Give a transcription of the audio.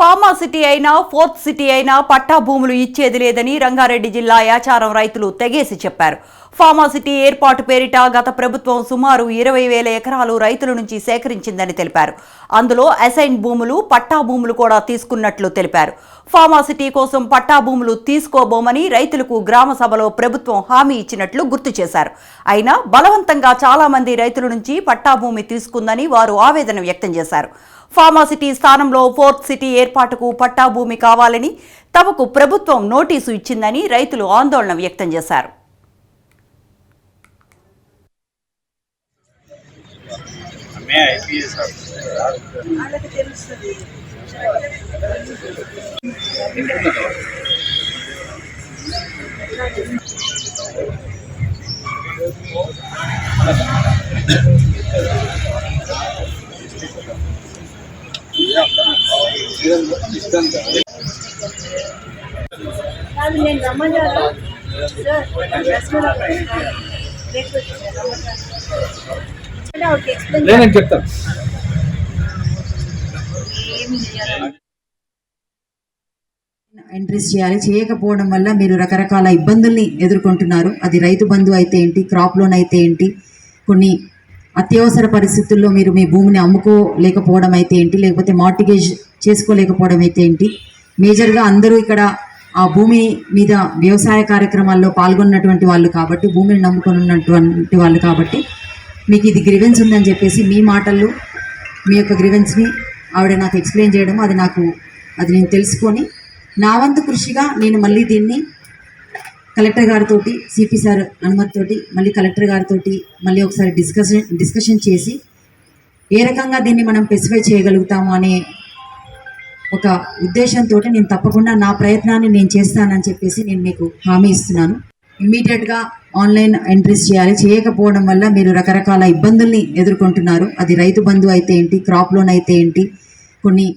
Pharma city అయినా fourth city అయినా పట్టా భూములు ఇచ్చేది లేదని రంగారెడ్డి జిల్లా యాచారం రైతులు తెగేసి చెప్పారు. ఫార్మాసిటీ ఏర్పాటు పేరిట గత ప్రభుత్వం సుమారు ఇరవై వేల ఎకరాలు రైతుల నుంచి సేకరించిందని తెలిపారు. అందులో అసైన్ భూములు పట్టా భూములు కూడా తీసుకున్నట్లు తెలిపారు. ఫార్మాసిటీ కోసం పట్టా భూములు తీసుకోబోమని రైతులకు గ్రామ సభలో ప్రభుత్వం హామీ ఇచ్చినట్లు గుర్తు చేశారు. అయినా బలవంతంగా చాలా మంది రైతుల నుంచి పట్టా భూమి తీసుకుందని వారు ఆవేదన వ్యక్తం చేశారు. ఫార్మాసిటీ స్థానంలో ఫోర్త్ సిటీ ఏర్పాటుకు పట్టా భూమి కావాలని తమకు ప్రభుత్వం నోటీసు ఇచ్చిందని రైతులు ఆందోళన వ్యక్తం చేశారు. ఆమె ఐపీఎస్ నేను రమ్మన్నాను సార్ రేపు రమ్మన్నాను నేను చెప్తాను. ఏం చేయాలి? ఎంట్రీస్ చేయాలి. చేయకపోవడం వల్ల మీరు రకరకాల ఇబ్బందుల్ని ఎదుర్కొంటున్నారు. అది రైతు బంధు అయితే ఏంటి? క్రాప్ లోన్ అయితే ఏంటి? కొన్ని అత్యవసర పరిస్థితుల్లో మీరు మీ భూమిని అమ్ముకోలేకపోవడం అయితే ఏంటి? లేకపోతే మార్టిగేజ్ చేసుకోలేకపోవడం అయితే ఏంటి? మేజర్గా అందరూ ఇక్కడ ఆ భూమి మీద వ్యవసాయ కార్యక్రమాల్లో పాల్గొన్నటువంటి వాళ్ళు కాబట్టి భూమిని నమ్ముకొని ఉన్నటువంటి వాళ్ళు కాబట్టి మీకు ఇది గ్రివెన్స్ ఉందని చెప్పేసి మీ మాటల్లో మీ యొక్క గ్రివెన్స్ని ఆవిడ నాకు ఎక్స్ప్లెయిన్ చేయడం అది నాకు అది నేను తెలుసుకొని నా వంతు కృషిగా నేను మళ్ళీ దీన్ని కలెక్టర్ గారితో సిపి సార్ అనుమతితోటి మళ్ళీ కలెక్టర్ గారితో మళ్ళీ ఒకసారి డిస్కషన్ డిస్కషన్ చేసి ఏ రకంగా దీన్ని మనం స్పెసిఫై చేయగలుగుతాము అనే ఒక ఉద్దేశంతో నేను తప్పకుండా నా ప్రయత్నాన్ని నేను చేస్తానని చెప్పేసి నేను మీకు హామీ ఇస్తున్నాను. ఇమ్మీడియట్గా ఆన్లైన్ ఎంట్రీస్ చేయాలి. చేయకపోవడం వల్ల మీరు రకరకాల ఇబ్బందుల్ని ఎదుర్కొంటున్నారు. అది రైతు బంధు అయితే ఏంటి? క్రాప్ లోన్ అయితే ఏంటి? కొన్ని